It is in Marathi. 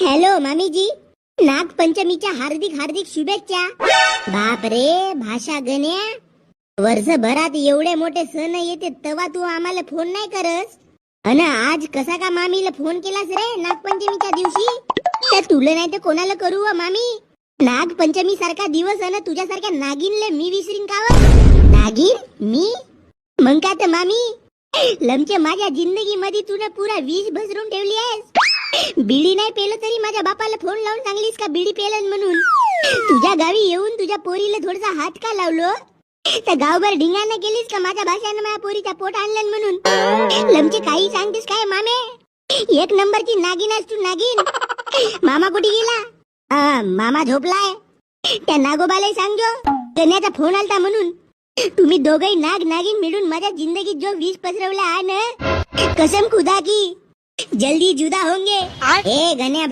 हॅलो मामीजी. नागपंचमीच्या हार्दिक हार्दिक शुभेच्छा. बाप रे भाषा गण्या. वर्षभरात एवढे मोठे सण येते तेव्हा तू आम्हाला फोन नाही करस अन आज कसा का मामीला फोन केलास रे नागपंचमीच्या दिवशी? तर तुला नाही तर कोणाला करू व मामी? नागपंचमी सारखा दिवस अन तुझ्यासारख्या नागिनले मी विसरीन का हो? नागिन? मी? मग काय तर मामी? लमचे माझ्या जिंदगी मध्ये तुला पुरा वीज भसरून ठेवली आहेस. बिडी नाही पेलं तरी माझ्या बापाला फोन लावून सांगलीस का बिडी पेलन म्हणून? तुझ्या गावी येऊन तुझ्या पोरीला थोडासा हात का लावलो? तर गावभर ढिंगाना गेलीस का माझ्या भाषानं माझ्या पोरीचा पोट आणलं म्हणून? लमचे काही सांगतेस काय मामे? एक नंबरची नागिन आहेस तू नागिन. मामा कुठे गेला? आ, मामा झोपलाय. त्या नागोबालाही सांगजो. गण्याचा फोन आलता म्हणून. तुम्ही दोघही नाग नागिन मिळून माझ्या जिंदगीत जो वीज पसरवला आण. कसम खुदा की. जल्दी जुदा होंगे। ए गण्या